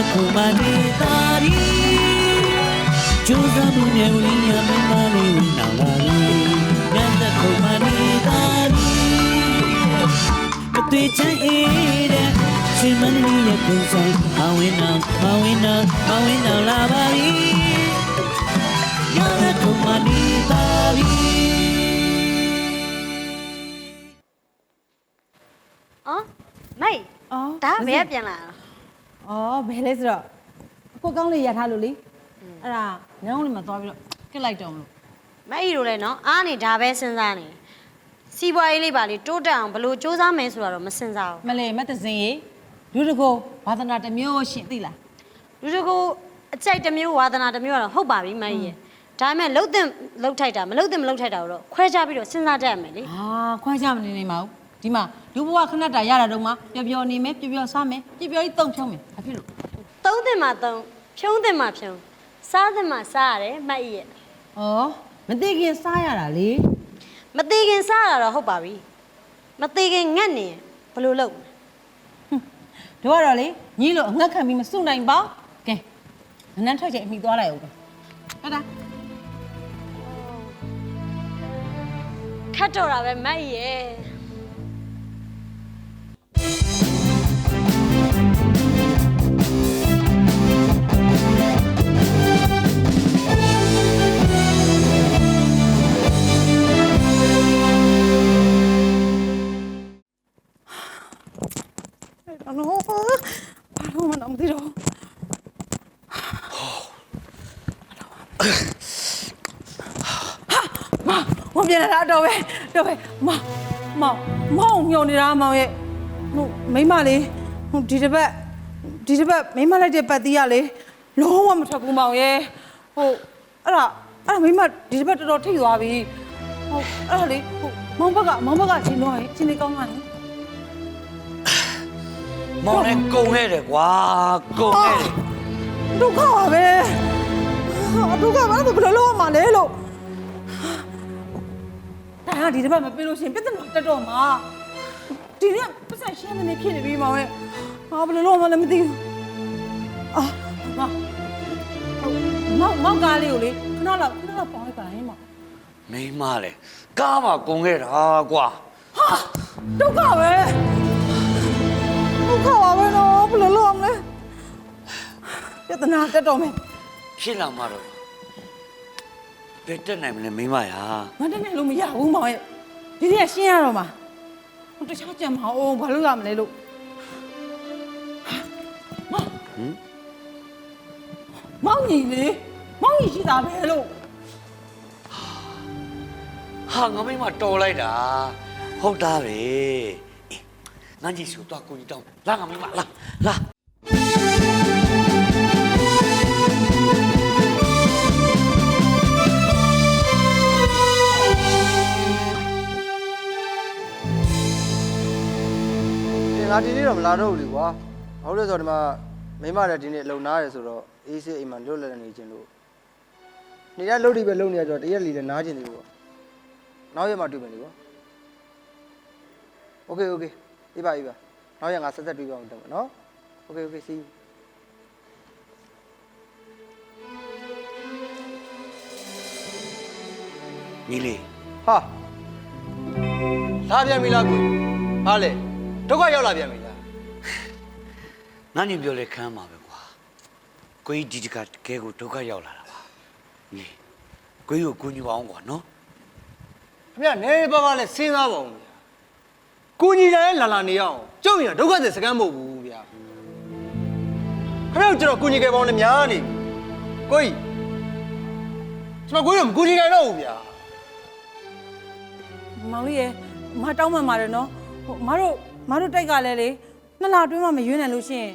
တဲ့ခုမှနေတာဒီကျိုးစားမှုနဲ့ဝိညာဉ်မင်းမလေးဝင်လာလာဒီညတဲ့ခုမှနေတာဒီမတွေ့ချင်အေးတဲ့ရှင်မ လေးရဲ့ပုံစံမဝင်နာမဝင်နာမဝင်နာလာပါပြီညတဲ့ခုမှနေတာဒီအော်မိုက်အော်ဒါဘယ်ကပြန်လာတာအော်ဘယ်လဲဆိုတော့ကိုကောင်းလေးရထားလို့လေအဲ့ဒါညောင်းလေးမှာသွားပြီးတော့ကစ်လိုက်တော့မလို့မိုက်တို့လည်းနော်အားနေဒါပဲစဉ်းစားနေစီးပွားရေးလေးပါလေတိုးတက်အောင်ဘယ်လိုစူးစမ်းမယ်ဆိုတာတော့မစဉ်းစားမလေးမတ်တစင်ရေလူတကိုဝါသနာတစ်မျိုးရှင်သိလားဘူးလူတကူအကြိုက်တစ်မျိုးဝါသနာတစ်မျိုးကတော့ဟုတ်ပါပြီမိုက်ရဲ့ဒါပေမဲ့လှုပ်တဲ့လှုပ်ထိုက်တာမလှုပ်တဲ့မလှုပ်ထိုက်တာကိုတော့ခွဲခြားပြီးတော့စဉ်းစားတတ်ရမယ်လေအာခွဲခြားမနေနိုင်ပါဘူး ဒီမှာလူဘဝခဏတာရတာတော့မှပျော်ပျော်နေမယ်ပျော်ပျော်စားမယ်ပျော်ပျော်ကြီးတုံဖြုံးမယ်ဘာဖြစ်လို့သုံးတဲ့မှာသုံးဖြုံးတဲ့မှာဖြုံးစားတဲ့မှာစားရတယ်မိုက်ရဲ့ဩမသိခင်စားရတာလေမသေးခင်စားရတာတော့ဟုတ်ပါပြီမသေးခင်ငတ်နေရင်ဘယ်လိုလုပ်မလဲတို့ကတော့လေညီလို့အငတ်ခံပြီးမစုနိုင်ပါကဲနန်းနန်းထွက်ချိန်အမိသွားလိုက်အောင်ပဲဟုတ်တာခတ်တော့တာပဲမိုက်ရဲ့ မပြန်လာတော့ပဲတော့ပဲမမမောင်ညုံနေတာမောင်ရဲ့ဟိုမိမလေးဟိုဒီတစ်ပတ်ဒီတစ်ပတ်မိမလိုက်တဲ့ပတ်တီးရလေလုံးဝမထွက်ဘူးမောင်ရဲ့ဟိုအဲ့ဒါအဲ့ဒါမိမဒီတစ်ပတ်တော်တော်ထိသွားပြီဟိုအဲ့ဒါလေဟိုမောင်ဘက်ကမောင်ဘက်ကချင်းတော့ရင်ချင်းလေးကောင်းပါနဲ့မောင်နဲ့ကုံခဲ့တယ်ကွာကုံခဲ့တယ်ဒုက္ခပါပဲဟာဒုက္ခပါတော့ဘယ်လိုလုပ်ရမှာလဲလို့ ဒါကဒီတစ်ပတ်မပြေလို့ရှရင်ပြဿနာတက်တော့မှာဒီနေ့ပတ်စံရှင်းနေဖြစ်နေပြီမောင်ရဲ့ဟာဘယ်လိုလုပ်ရမှာလဲမသိဘူးအာမမောင်မောင်ကားလေးကိုလေခဏလောက်ခဏလောက်ပေါင်းလိုက်ပါရင်မောင်မိန်းမလေကားမှာကုံခဲ့တာကွာဟာဒုက္ခပဲဒုက္ခပါပဲနော်ဘယ်လိုလုပ်ရမလဲပြဿနာတက်တော့မယ်ဖြစ်လာမှတော့ ဘယ်တက်နိုင်မလဲမိန်းမရာမတက်နိုင်လို့မရဘူးမောင်ရဲ့ဒီနေ့ကရှင်းရတော့မှာဟိုတခြားကြံမအောင်ဘာလို့ရမလဲလို့မောင်ဟင်မောင်ကြီးလေမောင်ကြီးရှိတာပဲလို့ဟာငါမိန်းမတော်လိုက်တာဟုတ်တာပဲအေးငါကြီးဆိုတော့ကိုကြီးတောင်းလာငါမိန်းမလာလာ ငါဒီနေ့တော့မလာတော့ဘူးလေကွာ။ဟုတ်လဲဆိုတော့ဒီမှာမိမလည်းဒီနေ့လုံနာရတယ်ဆိုတော့အေးစေးအိမ်မှာလွတ်လပ်နေခြင်းလို့နေရလုံဒီပဲလုံနေရဆိုတော့တရက်လီလည်းနားခြင်းသေးဘူးကွာ။နောက်ရက်မှတွေ့မယ်လေကွာ။ Okay okay အေးပါအေးပါ။နောက်ရက်ငါဆက်ဆက်တွေ့ကြအောင်တော့နော်။ Okay okay see you ။။မီလီဟာလာပြန်ပြီလားကွ။ဟာလေ။ ဒုက္ခရောက်လာပြန်ပြီလားငါညင်ပြောလဲခမ်းပါပဲကွာကိုကြီးဒီတကတကယ်ကိုဒုက္ခရောက်လာတာပါမီလီကိုကြီးကိုကူညီပါအောင်ကွာနော်ခင်ဗျနေပါပါလဲစဉ်းစားပါဦးဗျာကိုကြီးလည်းလာလာနေရအောင်ကျုပ်ရင်ဒုက္ခတွေစကမ်းမဟုတ်ဘူးဗျာခင်ဗျတို့ကျွန်တော်ကိုကြီးကယ်ပေါင်းနဲ့များနေပြီကိုကြီးကျွန်တော်ကိုကြီးကမကိုကြီးနိုင်တော့ဘူးဗျာမောင်လေးရေမတောင်းမှမှာတယ်နော်ဟိုမတို့ မတို့တိုက်ကလည်းလေနှစ်လအတွင်းမှမရွေးနိုင်လို့ရှရင်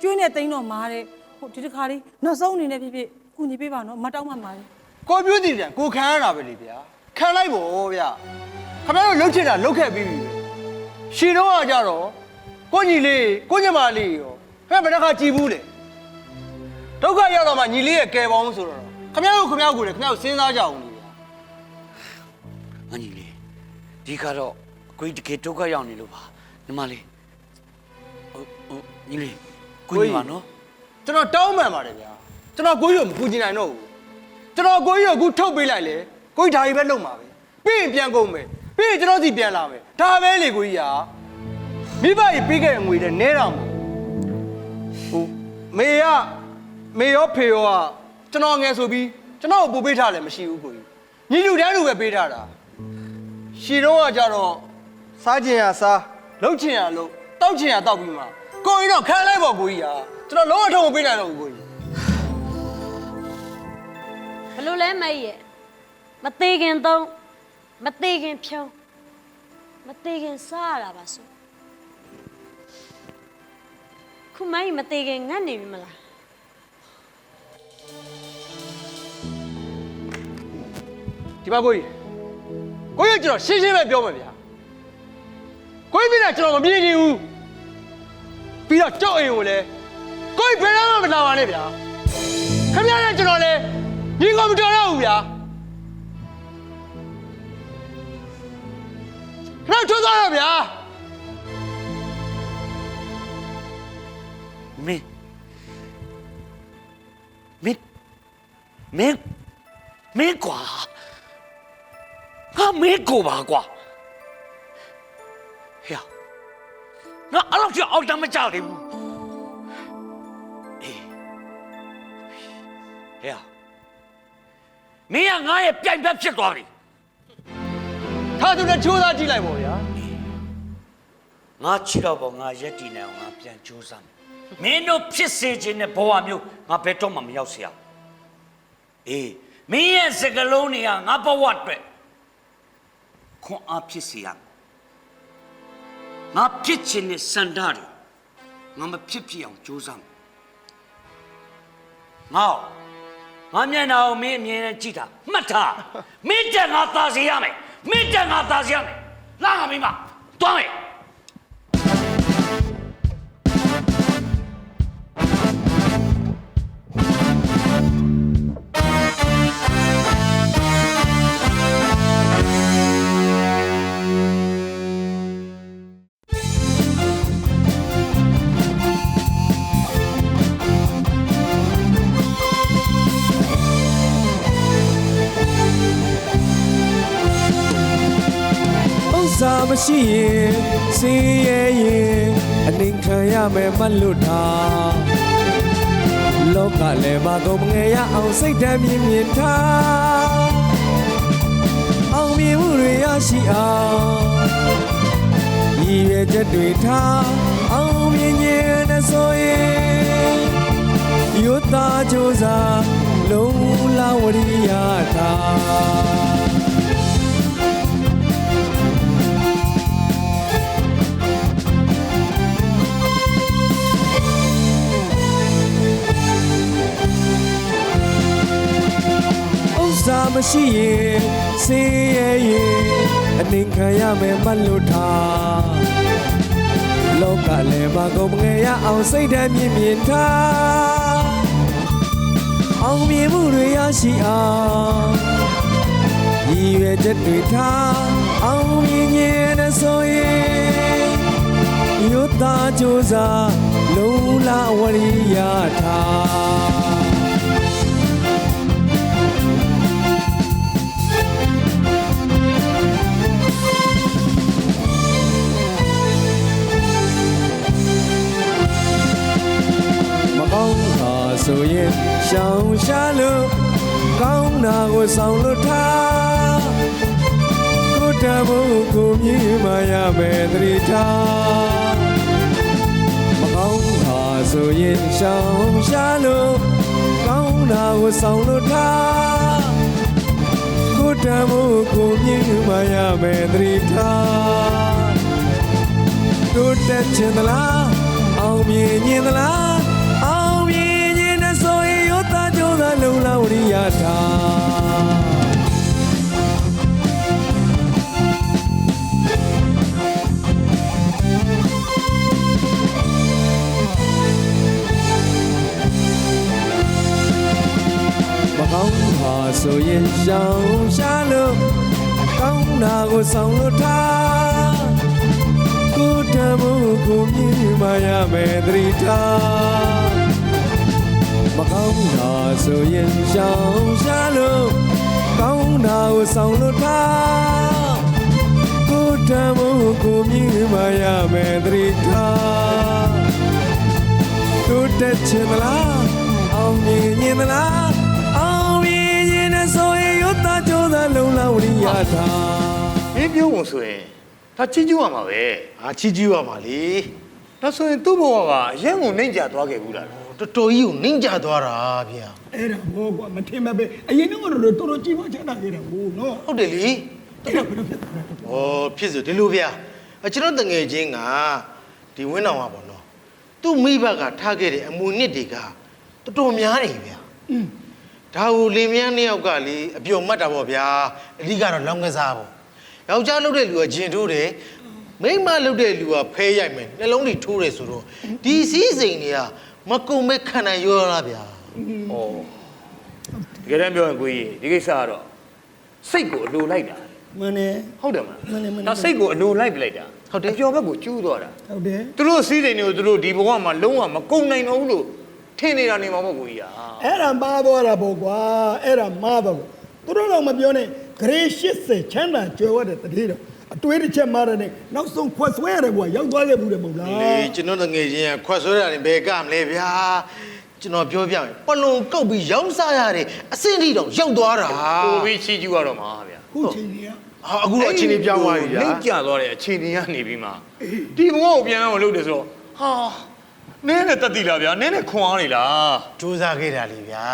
ကျွေးနေသိန်းတော့မာတဲ့ဟိုဒီတစ်ခါလေးနောက်ဆုံးအနေနဲ့ဖြစ်ဖြစ်ကူညီပေးပါနော်မတောင်းမှမှာတယ်ကိုပြူတည်ပြန်ကိုခံရတာပဲလေဗျာခံလိုက်ဖို့ဗျာခင်ဗျတို့လှုပ်ချင်တာလှုပ်ခဲ့ပြီးပြီပဲရှီတော့ကကြတော့ကိုညီလေးကိုညမလေးရောခင်ဗျဘယ်တစ်ခါကြည်ဘူးလေဒုက္ခရောက်တော့မှညီလေးရဲ့ကယ်ပေါင်းဆိုတော့ခင်ဗျတို့ခင်ဗျကိုလေခင်ဗျတို့စဉ်းစားကြအောင်လေဗျာငါညီလေးဒီကတော့ကိုကြီးတကယ်ဒုက္ခရောက်နေလို့ပါ ညီမလေးဟိုဟိုညီလေးကိုကြီးပါနော်ကျွန်တော်တောင်းပန်ပါတယ်ဗျာကျွန်တော်ကိုကြီးကိုမကူချင်နိုင်တော့ဘူးကျွန်တော်ကိုကြီးကိုအခုထုတ်ပေးလိုက်လေကိုကြီးဒါကြီးပဲလုပ်မှာပဲပြီးရင်ပြန်ကုန်မယ်ပြီးရင်ကျွန်တော်စီပြန်လာမယ်ဒါပဲလေကိုကြီးဟာမိဘကြီးပြီးခဲ့တဲ့ငွေတဲ့နဲတော့မဟုတ်ဟိုမေရမေရောဖေရောကကျွန်တော်ငယ်ဆိုပြီးကျွန်တော်ကိုပို့ပေးထားလည်းမရှိဘူးကိုကြီးညီလူတန်းလူပဲပေးထားတာရှီတော့ကကြတော့စားချင်ရစား လှုပ်ချင်ရလှုပ်တောက်ချင်ရတောက်ပြီးမှကိုကြီးတော့ခံလိုက်ပေါ့ကိုကြီးဟာကျွန်တော်လုံးဝထုံမပေးနိုင်တော့ဘူးကိုကြီးဘလို့လဲမကြီးရဲ့မသေးခင်သုံးမသေးခင်ဖြုံးမသေးခင်စားရတာပါဆိုခုမကြီးမသေးခင်ငတ်နေပြီမလားဒီမှာကိုကြီးကိုကြီးကကျွန်တော်ရှင်းရှင်းပဲပြောမယ်ဗျာ ကိုကြီးပြတာကျွန်တော်မပြေချင်ဘူးပြီးတော့ကြောက်အိမ်ကိုလည်းကိုကြီးဘယ်တော့မှမလာပါနဲ့ဗျာခင်ဗျားနဲ့ကျွန်တော်လည်းညီကောင်မတော်တော့ဘူးဗျာခဏထွန်းသွားတော့ဗျာမင်းမင်းမင်းမင်းကွာဟာမင်းကိုပါကွာ ငါအဲ့လောက်ကြီးအောက်တမ်းမကြသေးဘူးအေးဟဲ့မင်းကငါရဲ့ပြိုင်ဘက်ဖြစ်သွားပြီထားသူနဲ့ချိုးစားကြည့်လိုက်ပါဗျာငါချစ်တော့ပေါ့ငါရက်တီနိုင်အောင်ငါပြန်ချိုးစားမယ်မင်းတို့ဖြစ်စေခြင်းနဲ့ဘဝမျိုးငါဘယ်တော့မှမရောက်စရာအေးမင်းရဲ့စကလုံးတွေကငါဘဝအတွက်ခွန်အားဖြစ်စေရမယ် ငါဖြစ်ခြင်းနဲ့စန္ဒတွေငါမဖြစ်ဖြစ်အောင်ကြိုးစားမယ်ငါငါမျက်နှာကိုမင်းအမြင်နဲ့ကြည့်တာမှတ်ထားမင်းတက်ငါသာစေရမယ်မင်းတက်ငါသာစေရမယ်လာငါမင်းမသွားမယ် စ္စာမရှိရင်စင်းရဲရင်အနှင်ခံရမယ်မလွတ်တာလောကလည်းမကုန်မငယ်ရအောင်စိတ်ဓာတ်မြင်မြင်ထားအောင်မြင်မှုတွေရရှိအောင်ရည်ရွယ်ချက်တွေထားအောင်မြင်ခြင်းနဲ့ဆိုရင်ရွတ်သားကြိုးစားလုံးလာဝရိယထား ရှိရင်စင်းရဲရင်အနှင်ခံရမယ်မလွတ်တာလောကလည်းမကုန်မငယ်ရအောင်စိတ်ဓာတ်မြင်မြင်ထားအောင်မြင်မှုတွေရရှိအောင်ရည်ရွယ်ချက်တွေထားအောင်မြင်ခြင်းနဲ့ဆိုရင်ရွတ်သားကြိုးစားလုံးလာဝရိယထား ဆိုရင်ရှောင်ရှားလို့ကောင်းတာကိုဆောင်လို့ထားကိုယ်တဖို့ကိုမြည်မရမယ်သတိထားမကောင်းတာဆိုရင်ရှောင်ရှားလို့ကောင်းတာကိုဆောင်လို့ထားကိုယ်တဖို့ကိုမြည်မရမယ်သတိထားတို့တက်ချင်သလားအောင်မြင်ခြင်းသလား လုံလာဝရိယထားမကောင်းပါဆိုရင်ရှောင်ရှားလို့ကောင်းတာကိုဆောင်လို့ထားကိုယ်တမှုကိုမြင်မှရမယ်သတိထားမ ကောင်းတာဆိုရင်ရှောင်ရှားလို့ကောင်းတာကိုဆောင်လို့ထားကိုယ်တမှုကိုမြင်မှရမယ်သတိထားတို့တက်ချင်သလားအောင်မြင်ရင်သလားအောင်မြင်ရင်လည်းဆိုရင်ရွတ်သားကြိုးစားလုံလောက်ဝိရထားမင်းပြောဖို့ဆိုရင်ဒါချီးကျူးရမှာပဲအာချီးကျူးရမှာလေဒါဆိုရင်သူ့ဘဝကအရင်ကနှိမ့်ကြသွားခဲ့ဘူးလား တော်တော်ကြီးကိုနှင်းကြသွားတာဗျာအဲ့ဒါဘောကွာမထင်မဲ့ပဲအရင်တော့တော့တော်တော်ကြီးပွားချမ်းသာခဲ့တာဟိုနော်ဟုတ်တယ်လေအဲ့ဒါဘယ်လိုဖြစ်သွားလဲဩဖြစ်ဆိုဒီလိုဗျာအကျွန်တော်တငယ်ချင်းကဒီဝင်းတော်ကပေါ့နော်သူ့မိဘကထားခဲ့တဲ့အမူနစ်တွေကတော်တော်များနေဗျာဒါကိုလင်မယားနှစ်ယောက်ကလေအပျော်မှတ်တာပေါ့ဗျာအဓိကတော့လောင်းကစားပေါ့ယောက်ျားလုပ်တဲ့လူကဂျင်ထိုးတယ်မိန်းမလုပ်တဲ့လူကဖဲရိုက်မယ်နှလုံးတွေထိုးတယ်ဆိုတော့ဒီစည်းစိမ်တွေက မကုံမဲ့ခံနိုင်ရောရလားဗျာဩတကယ်တမ်းပြောရင်ကိုကြီးဒီကိစ္စကတော့စိတ်ကိုအလိုလိုက်တာမင်းနဲ့ဟုတ်တယ်မလားမှန်တယ်မှန်တယ်ဒါစိတ်ကိုအလိုလိုက်ပလိုက်တာဟုတ်တယ်အကျော်ဘက်ကိုကျူးသွားတာဟုတ်တယ်သူတို့စီးစိမ်တွေကိုသူတို့ဒီဘဝမှာလုံးဝမကုန်နိုင်တော့ဘူးလို့ထင်နေတာနေမှာပေါ့ကိုကြီးอ่ะအဲ့ဒါမာသွားတာပေါ့ကွာအဲ့ဒါမာတော့သူတို့တော့မပြောနဲ့ဂရေ80ချမ်းသာကြွယ်ဝတဲ့တတိတော့ အတွေးတစ်ချက်မာတယ်နဲ့နောက်ဆုံးခွက်ဆွဲရတယ်ကွာရောက်သွားခဲ့ဘူးတယ်မဟုတ်လားလေကျွန်တော်တငယ်ချင်းကခွက်ဆွဲတာနေဘယ်ကမလဲဗျာကျွန်တော်ပြောပြမယ်ပလုံကုတ်ပြီးရောင်းစားရတယ်အစင်းထိတော့ရောက်သွားတာပိုပြီးချီးကျူးရတော့မှာဗျာခုချိန်ကြီးက ဟာအခုတော့အချိန်ကြီးပြောင်းသွားပြီဗျာနှိမ့်ကျသွားတဲ့အခြေအနေကနေပြီးမှဒီဘဝကိုပြန်အောင်လုပ်တယ်ဆိုတော့ဟာနင်းနဲ့တက်တိလားဗျာနင်းနဲ့ခွန်အားနေလားစူးစမ်းခဲ့တာလေဗျာ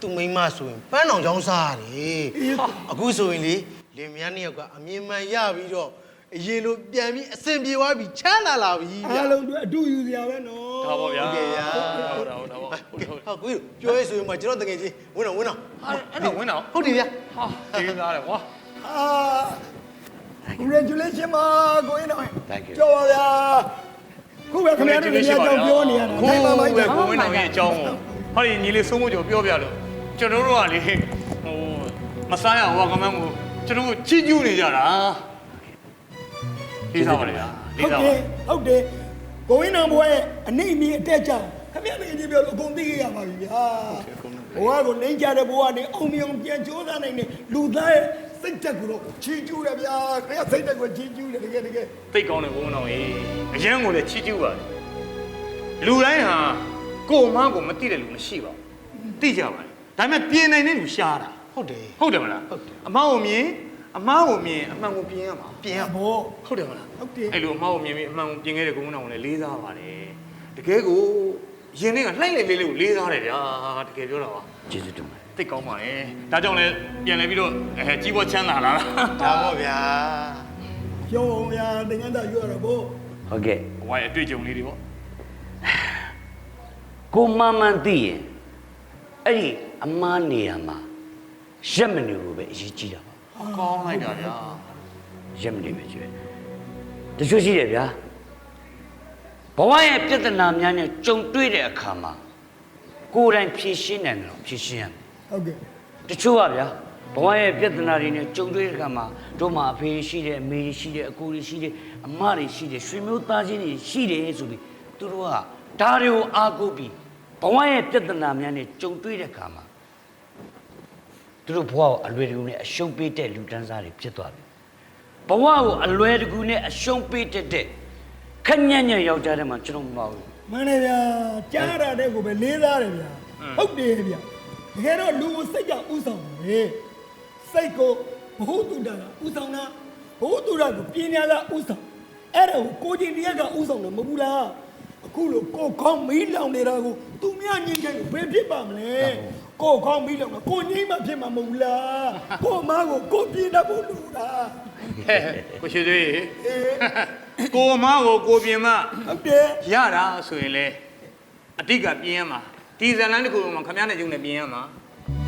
သူမိန်းမဆိုရင်ပန်းအောင်ရောင်းစားရတယ်အခုဆိုရင်လေ လင်မယားနှစ်ယောက်ကအမြင်မှန်ရပြီးတော့အရင်လိုပြန်ပြီးအစင်ပြေသွားပြီးချမ်းသာလာပြီဗျာအားလုံးတို့အတူယူစရာပဲနော်ဒါပေါ့ဗျာဟုတ်ကဲ့ဗျာဟုတ်တာဟုတ်တာဟုတ်တာဟုတ်တာဟာကိုကြီးပြောရဲဆိုရင်မှကျွန်တော်တငယ်ချင်းဝင်တော့ဝင်တော့အဲ့တော့ဝင်တော့ဟုတ်တယ်ဗျာဟာကျေးဇူးတယ်ကွာအာ congratulation ပါကိုင်းတော့ Thank you ကြောက်ပါဗျာခုပဲခင်ဗျားတို့လည်းကြောက်ပြောနေရတာကိုနိုင်ပါပါပဲကြောက်ကိုဝင်တော်ရဲ့အကြောင်းကိုဟောဒီညီလေးစိုးမိုးကြောပြောပြလို့ကျွန်တော်တို့ကလေဟိုမစားရဟောကမန်းကို ကျွန်တော်တို့ချီးကျူးနေကြတာလေးစားပါလေဗျာလေးဟုတ်စားတပါယ်ဟုတ်တယ်ကိုင်းတော်ဘွဲအနေအမီအတက်ကြောင်ခင်ဗျားတို့ကြီးပြောလို့အကုန်သိခဲ့ရပါပြီဗျာဘဝကိုနှိမ့်ကြတဲ့ဘဝနဲ့အောင်မြင်ပြန်ကြိုးစားနိုင်တဲ့လူသားရဲ့စိတ်တက်ကိုတော့ချီးကျူးတယ်ဗျာခင်ဗျားစိတ်တက်ကိုချီးကျူးတယ်တကယ်တကယ်သိတ်ကောင်းတဲ့ဘုန်းတော်ကြီးအရန်ကိုလည်းချီးကျူးပါတယ်လူတိုင်းဟာကိုယ်မကိုမသိတဲ့လူမရှိပါဘူးသိကြပါတယ်ဒါပေမဲ့ပြင်နိုင်တဲ့လူရှားတာ ဟုတ်တယ်ဟုတ်တယ်မလားဟုတ်တယ်အမားကိုမြင်အမားကိုမြင်အမှန်ကိုပြင်ရမှာပြင်ရဘောဟုတ်တယ်မလားဟုတ်တယ်အဲ့လိုအမားကိုမြင်ပြီးအမှန်ကိုပြင်ခဲ့တဲ့ကုန်းတော်ကိုလည်းလေးစားပါတယ်တကယ်ကိုရင်ထဲကလှိုက်လိုက်လေးလေးကိုလေးစားတယ်ဗျာတကယ်ပြောတာပါကျေးဇူးတင်ပါတယ်သိတ်ကောင်းပါလေဒါကြောင့်လည်းပြန်လဲပြီးတော့အဲကြီးပွားချမ်းသာလာတာဒါပေါ့ဗျာပြောအောင်ဗျာတင်ငန်းသာရွရတော့ဘောဟုတ်ကဲ့ဘဝရဲ့အတွေ့အကြုံလေးတွေပေါ့ကိုမမှန်သိရင်အဲ့ဒီအမားနေရာမှာ ရက်မနေဘူးပဲအရေးကြီးတာပါကောင်းလိုက်တာဗျာရက်မနေပဲကျွဲတချို့ရှိတယ်ဗျာဘဝရဲ့ပြဿနာများနဲ့ကြုံတွေ့တဲ့အခါမှာကိုယ်တိုင်ဖြေရှင်းနိုင်တယ်လို့ဖြေရှင်းရမယ်ဟုတ်ကဲ့တချို့ကဗျာဘဝရဲ့ပြဿနာတွေနဲ့ကြုံတွေ့တဲ့အခါမှာတို့မှာအဖေရှိတယ်အမေရှိတယ်အကိုတွေရှိတယ်အမတွေရှိတယ်ရွှေမျိုးသားချင်းတွေရှိတယ်ဆိုပြီးသူတို့ကဒါတွေကိုအားကိုးပြီးဘဝရဲ့ပြဿနာများနဲ့ကြုံတွေ့တဲ့အခါမှာ သူတို့ဘဝကိုအလွယ်တကူနဲ့အရှုံးပေးတဲ့လူတန်းစားတွေဖြစ်သွားပြီဘဝကိုအလွယ်တကူနဲ့အရှုံးပေးတတ်တဲ့ခက်ညံ့ညံ့ယောက်ျားတွေမှာကျွန်တော်မပါဘူးမှန်တယ်ဗျာကြားရတဲ့ကိုပဲလေးစားတယ်ဗျာဟုတ်တယ်ဗျာတကယ်တော့လူကိုစိတ်ကဥဆောင်တယ်စိတ်ကိုဘဟုတုတ္တကဥဆောင်တာဘဟုတုတ္တကိုပညာကဥဆောင်အဲ့ဒါကိုကိုချင်းတရားကဥဆောင်တယ်မဟုတ်ဘူးလားအခုလိုကိုခေါင်းမီးလောင်နေတာကိုသူများညင်တယ်ဘယ်ဖြစ်ပါမလဲ ကိုခေါင်းမီးလောင်တာကိုငိမ့်မှဖြစ်မှာမဟုတ်ဘူးလားကိုမားကိုကိုပြင်းတတ်ဖို့လူတာဟဲ့ကိုရှိသေးကိုအမကိုကိုပြင်မဟုတ်တယ်ရတာဆိုရင်လေအတိတ်ကပြင်ရမှာဒီဇလန်တစ်ခုလုံးမှာခမရနဲ့ကျုံနဲ့ပြင်ရမှာ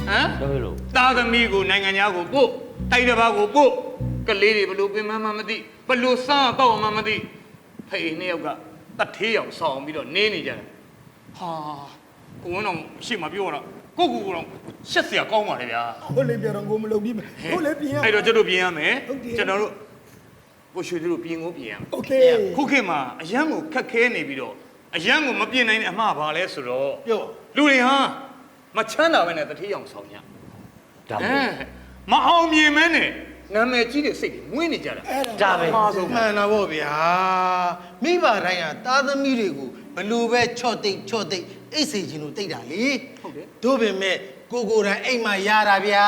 ဟမ်တော်ပြီလို့သားသမီးကိုနိုင်ငံသားကိုပို့တိုက်တစ်ပါးကိုပို့ကလေးတွေဘလို့ပြင်မမှမသိဘလို့စားတော့မှမသိဖေးနှစ်ယောက်ကတတ်သေးအောင်ဆောင်းပြီးတော့နင်းနေကြတယ်ဟာကိုဝင်းတော်ရှေ့မှာပြောတော့ ကိုကူကတော့ရှက်เสียကောင်းပါလေဗျာ ဟုတ်လေပြတော့ကိုမလုပ်ပြီးမယ်ဟုတ်လေပြင်ရ အဲ့တော့ကျွန်တော်ပြင်ရမယ် ဟုတ်တယ် ကျွန်တော်တို့ကိုရွှေတို့ပြင်ကိုပြင်ရမယ် โอเค ခုခေတ်မှာအရန်ကိုခက်ခဲနေပြီးတော့ အရန်ကိုမပြင်နိုင်တဲ့အမှားပါလဲဆိုတော့ ပြော လူတွေဟာမချမ်းသာပဲနဲ့တတိယအောင်ဆောင်ကြ ဒါ အဲ ပေါ့ မအောင်မြင်မဲနဲ့နာမည်ကြီးတဲ့စိတ်တွေမွေးနေကြတာ ဒါပဲ အမှားဆုံး မှန်တာပေါ့ဗျာမိဘတိုင်းဟာသားသမီးတွေကိုဘလို့ပဲချော့တိတ်ချော့တိတ် အိတ်စေခြင်းလို့တိတ်တာလေဟုတ်တယ်တို့ပင်မဲ့ကိုကိုယ်တိုင်အိမ်မှာရတာဗျာ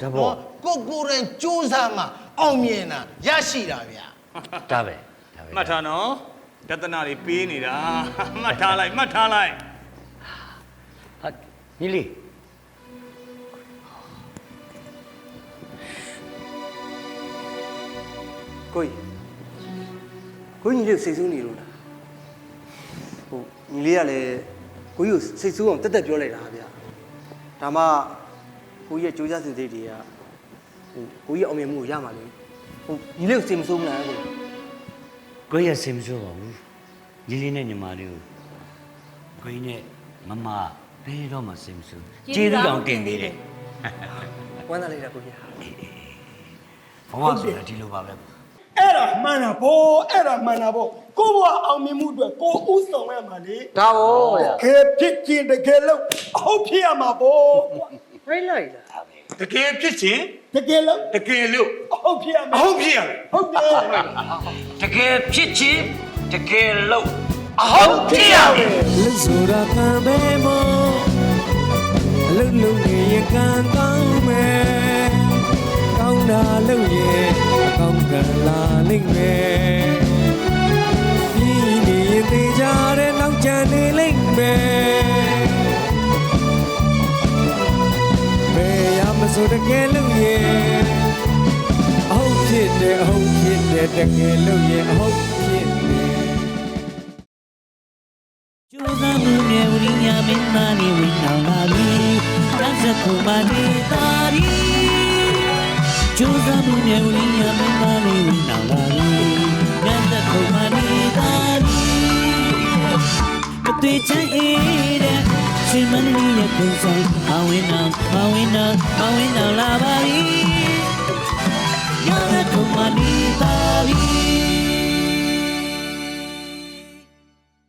ဒါပေါ့ကိုကိုယ်တိုင်စူးစမ်းမှအောင်မြင်တာရရှိတာဗျာ ဒါပဲဒါပဲမှတ်ထားနော်တဒနာတွေပေးနေတာမှတ်ထားလိုက်မှတ်ထားလိုက်ဟာညီလေးကိုကြီးကိုကြီးညီလေးကိုစိတ်ဆိုးနေလို့လားဟိုညီလေးကလည်း ကိုကြီးကိုစိတ်ဆိုးအောင်တက်တက်ပြောလိုက်တာဗျာဒါမှကိုကြီးရဲ့ကြိုးစားစစ်သေးတွေကဟိုကိုကြီးရဲ့အောင်မြင်မှုကိုရမှာလေဟိုညီလေးကိုစိတ်မဆိုးမလားကိုကြီးကိုရစင်မစိုးပါဘူးညီလေးနဲ့ညီမလေးကိုကိုကြီးနဲ့မမဘယ်တော့မှစင်မစိုးကျေးဇူးတောင်တင်သေးတယ်ဝမ်းသာလိုက်တာကိုကြီးဟာဘဝဆိုတာဒီလိုပါပဲအဲ့ဒါမှန်တာဗောအဲ့ဒါမှန်တာဗော ကိုဘွားအောင်မြင်မှုအတွက်ကိုဥဆောင်ရမှာလေဒါဘောဗျာခဲဖြစ်ခြင်းတကယ်လို့အဟုတ်ဖြစ်ရမှာဗောပြိလိုက်လားတကယ်ဖြစ်ချင်းတကယ်လို့တကယ်လို့အဟုတ်ဖြစ်ရအမှာဟုတ်ဖြစ်ရမယ်ဟုတ်တယ်တကယ်ဖြစ်ချင်းတကယ်လို့အဟုတ်ဖြစ်ရမယ်လူဆိုတာကံပဲမို့အလုံးလုံးနေရင်ကံကောင်းမယ်ကောင်းတာလုပ်ရင်အကောင်းကံလာလိမ့်မယ် နောက်ကျန်နေလိမ့်မယ်ဘယ်ရမဆိုတကယ်လို့ရင်အဟုတ်ဖြစ်တယ်အဟုတ်ဖြစ်တယ်တကယ်လို့ရင်အဟုတ်ဖြစ်တယ်ကျိုးစားမှုနဲ့ဝိညာဉ်မင်းသားနေဝင်အောင်လာပြီတတ်စခုမနေတာရီကျိုးစားမှုနဲ့ဝိညာဉ်မင်းသားနေဝင်အောင်လာ တွေ့ချင်အေးတဲ့ရှင်မနီရဲ့ပုံစံအဝင်းနာအဝင်းနာအဝင်းနာလာပါပြီရောင်းတဲ့ကုန်မလီပါပြီ